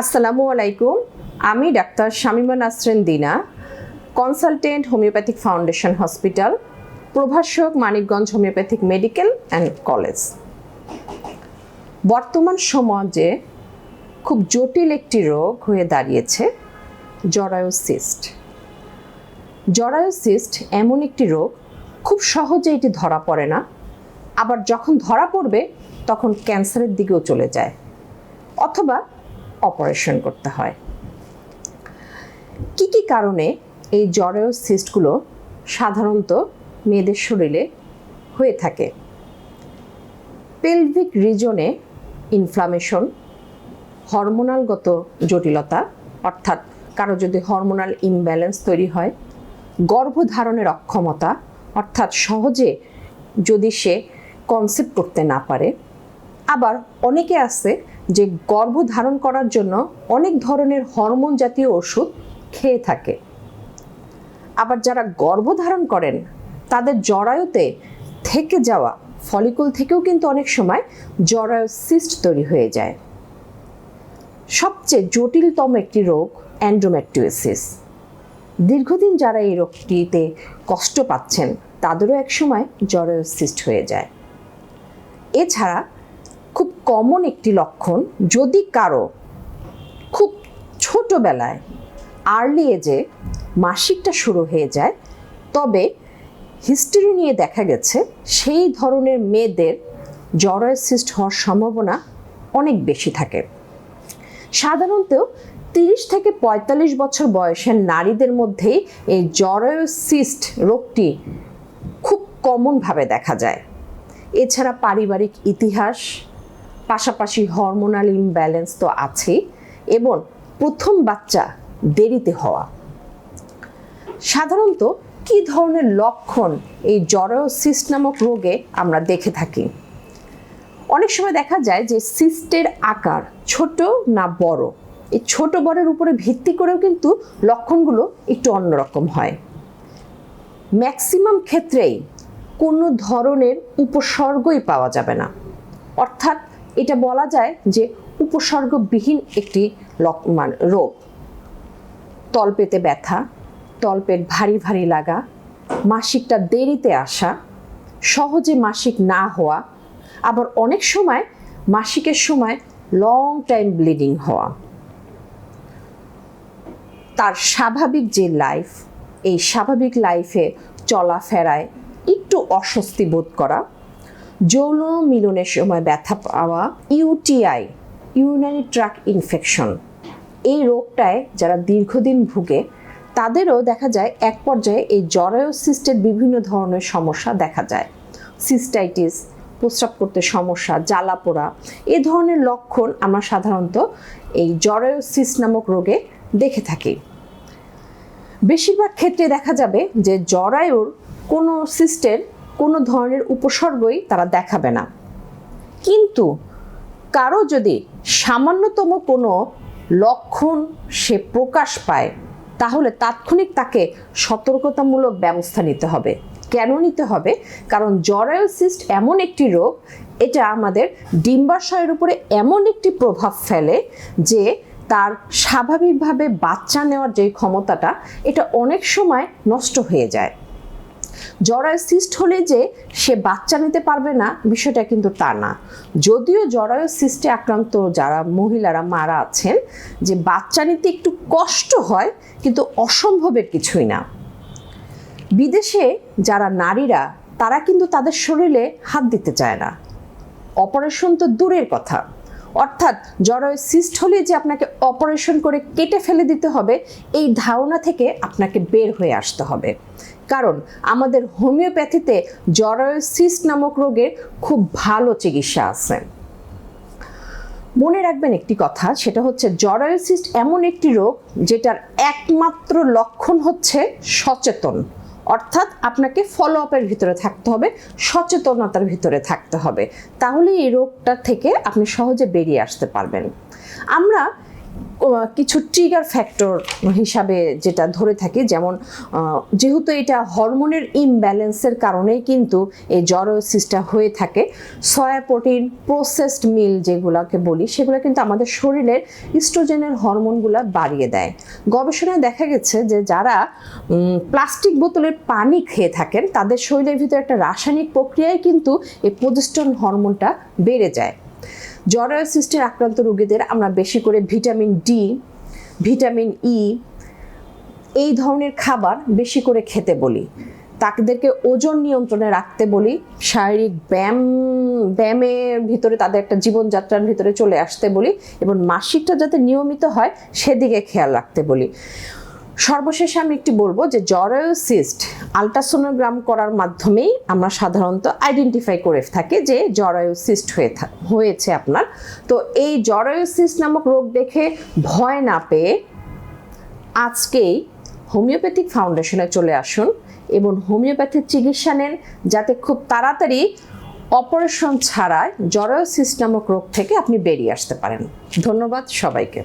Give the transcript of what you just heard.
আসসালামু আলাইকুম। আমি doctor Shamima Nasrin Dina, consultant homeopathic foundation hospital, প্রভাষক Manikganj homeopathic medical and college. বর্তমান সমাজে খুব জটিল একটি রোগ হয়ে দাঁড়িয়েছে, জরায়ুসিস্ট। জরায়ুসিস্ট এমন একটি রোগ, খুব সহজে এটি ধরা পড়ে না। আবার যখন ধরা পড়বে, তখন ক্যান্সারের দিকেও চলে যায়। অথবা অপারেশন করতে হয়। কি কি কারণে এই জরায়ু সিস্টগুলো সাধারণত মেয়েদের শরীরে হয়ে থাকে? পেলভিক রিজনে ইনফ্লামেশন হরমোনালগত জটিলতা, অর্থাৎ কারও যদি হরমোনাল ইমব্যালেন্স তৈরি হয়, গর্ভধারণের অক্ষমতা, অর্থাৎ সহজে যদি সে কনসেপ্ট করতে না পারে আবার অনেকে আছে যে গর্ভধারণ করার জন্য অনেক ধরনের হরমোন জাতীয় ওষুধ খেয়ে থাকে। আবার যারা গর্ভধারণ করেন, তাদের জরায়ুতে থেকে যাওয়া ফলিকুল থেকেও কিন্তু অনেক সময় জরায়ু সিস্ট তৈরি হয়ে যায়। সবচেয়ে জটিলতম একটি রোগ অ্যান্ড্রোম্যাট্রিওসিস দীর্ঘদিন যারা এই রোগটিতে কষ্ট পাচ্ছেন, তাদেরও একসময় জরায়ু সিস্ট হয়ে যায়। এছাড়া কমন একটি লক্ষণ যদি কারও খুব ছোটোবেলায় আর্লি এজে মাসিকটা শুরু হয়ে যায়, তবে হিস্ট্রি নিয়ে দেখা গেছে সেই ধরনের মেয়েদের জরায়ুসিস্ট হওয়ার সম্ভাবনা অনেক বেশি থাকে। সাধারণত তিরিশ থেকে পঁয়তাল্লিশ বছর বয়সের নারীদের মধ্যেই এই জরায়ুসিস্ট রোগটি খুব কমনভাবে দেখা যায়। এছাড়া পারিবারিক ইতিহাস পাশাপাশি হরমোনাল ইমব্যালেন্স তো আছেই এবং প্রথম বাচ্চা দেরিতে হওয়া। সাধারণত কি ধরনের লক্ষণ এই জরায়ুসিস্ট নামক রোগে আমরা দেখে থাকি? অনেক সময় দেখা যায় যে সিস্টের আকার ছোট না বড়। এই ছোট বড়ের উপরে ভিত্তি করেও কিন্তু লক্ষণগুলো একটু অন্যরকম হয়। ম্যাক্সিমাম ক্ষেত্রেই কোনো ধরনের উপসর্গই পাওয়া যাবে না। অর্থাৎ এটা বলা যায় যে উপসর্গবিহীন একটি মানে রোগ। তলপেতে ব্যথা তলপেট ভারী ভারী লাগা, মাসিকটা দেরিতে আসা, সহজে মাসিক না হওয়া, আবার অনেক সময় মাসিকের সময় লং টাইম ব্লিডিং হওয়া। তার স্বাভাবিক যে লাইফ এই স্বাভাবিক লাইফে চলাফেরায় একটু অস্বস্তি বোধ করা যৌন মিলনের সময় ব্যথা পাওয়া ইউটিআই ইউনারি ট্রাক ইনফেকশন। এই রোগটায় যারা দীর্ঘদিন ভুগে, তাদেরও দেখা যায় এক পর্যায়ে এই জরায়ু সিস্টের বিভিন্ন ধরনের সমস্যা দেখা যায়। সিস্টাইটিস, প্রস্রাব করতে সমস্যা, জ্বালা পোড়া, এ ধরনের লক্ষণ আমরা সাধারণত এই জরায়োসিস্ট নামক রোগে দেখে থাকি। বেশিরভাগ ক্ষেত্রে দেখা যাবে যে জরায়ুর কোনো সিস্টের কোনো ধরনের উপসর্গই তারা দেখাবে না। কিন্তু কারও যদি সামান্যতম কোনো লক্ষণ সে প্রকাশ পায়, তাহলে তাৎক্ষণিক তাকে সতর্কতামূলক ব্যবস্থা নিতে হবে। কেন নিতে হবে? কারণ জরায়োসিস্ট এমন একটি রোগ, এটা আমাদের ডিম্বাশয়ের উপরে এমন একটি প্রভাব ফেলে যে তার স্বাভাবিকভাবে বাচ্চা নেওয়ার যে ক্ষমতাটা, এটা অনেক সময় নষ্ট হয়ে যায়। জরায়ুসিস্ট হলে যে সে বাচ্চা নিতে পারবে না, বিষয়টা কিন্তু তা না। যদিও জরায়ুসিস্টে আক্রান্ত যারা মহিলারা, মারা আছেন, যে বাচ্চা নিতে একটু কষ্ট হয়, কিন্তু অসম্ভবের কিছুই না। বিদেশে যারা নারীরা, তারা কিন্তু তাদের শরীরে হাত দিতে চায় না। অপারেশন তো দূরের কথা। অর্থাৎ জরায়ু সিস্ট হলে যে আপনাকে অপারেশন করে কেটে ফেলে দিতে হবে, এই ধারণা থেকে আপনাকে বের হয়ে আসতে হবে। কারণ আমাদের হোমিওপ্যাথিতে জরায়োসিস্ট নামক রোগের খুব ভালো চিকিৎসা আছে। মনে রাখবেন একটি কথা, সেটা হচ্ছে জরায়োসিস্ট এমন একটি রোগ যেটার একমাত্র লক্ষণ হচ্ছে সচেতন। অর্থাৎ আপনাকে ফলো আপের ভিতরে থাকতে হবে, সচেতনতার ভিতরে থাকতে হবে। তাহলে এই রোগটা থেকে আপনি সহজে বেরিয়ে আসতে পারবেন। আমরা কিছু ট্রিগার ফ্যাক্টর হিসাবে যেটা ধরে থাকি, যেমন যেহেতু এটা হরমোনের ইমব্যালেন্সের কারণেই কিন্তু এই জরোসিসটা হয়ে থাকে সয়া প্রোটিন প্রসেসড মিল যেগুলোকে বলি, সেগুলো কিন্তু আমাদের শরীরের ইস্ট্রোজেনের হরমোনগুলো বাড়িয়ে দেয়। গবেষণায় দেখা গেছে যে যারা প্লাস্টিক বোতলের পানি খেয়ে থাকেন, তাদের শরীরের ভিতরে একটা রাসায়নিক প্রক্রিয়ায় কিন্তু এই প্রতিস্টন হরমোনটা বেড়ে যায়। জরায়ু সিস্টের আক্রান্ত রোগীদের আমরা বেশি করে ভিটামিন ডি ভিটামিন ই এই ধরনের খাবার বেশি করে খেতে বলি। তাদেরকে ওজন নিয়ন্ত্রণে রাখতে বলি, শারীরিক ব্যায়াম, ব্যায়ামের ভিতরে তাদের একটা জীবনযাত্রার ভিতরে চলে আসতে বলি এবং মাসিকটা যাতে নিয়মিত হয়, সেদিকে খেয়াল রাখতে বলি। সর্বশেষে আমি একটি বলব যে জরায়ু সিস্ট আলট্রাসোনোগ্রাম করার মাধ্যমেই আমরা সাধারণত আইডেন্টিফাই করে থাকি যে জরায়ু সিস্ট হয়ে হয়েছে আপনার। তো এই জরায়ু সিস্ট নামক রোগ দেখে ভয় না পেয়ে আজকেই হোমিওপ্যাথিক ফাউন্ডেশনে চলে আসুন এবং হোমিওপ্যাথিক চিকিৎসা নেন যাতে খুব তাড়াতাড়ি অপারেশন ছাড়াই জরায়ু সিস্ট নামক রোগ থেকে আপনি বেরিয়ে আসতে পারেন। ধন্যবাদ সবাইকে।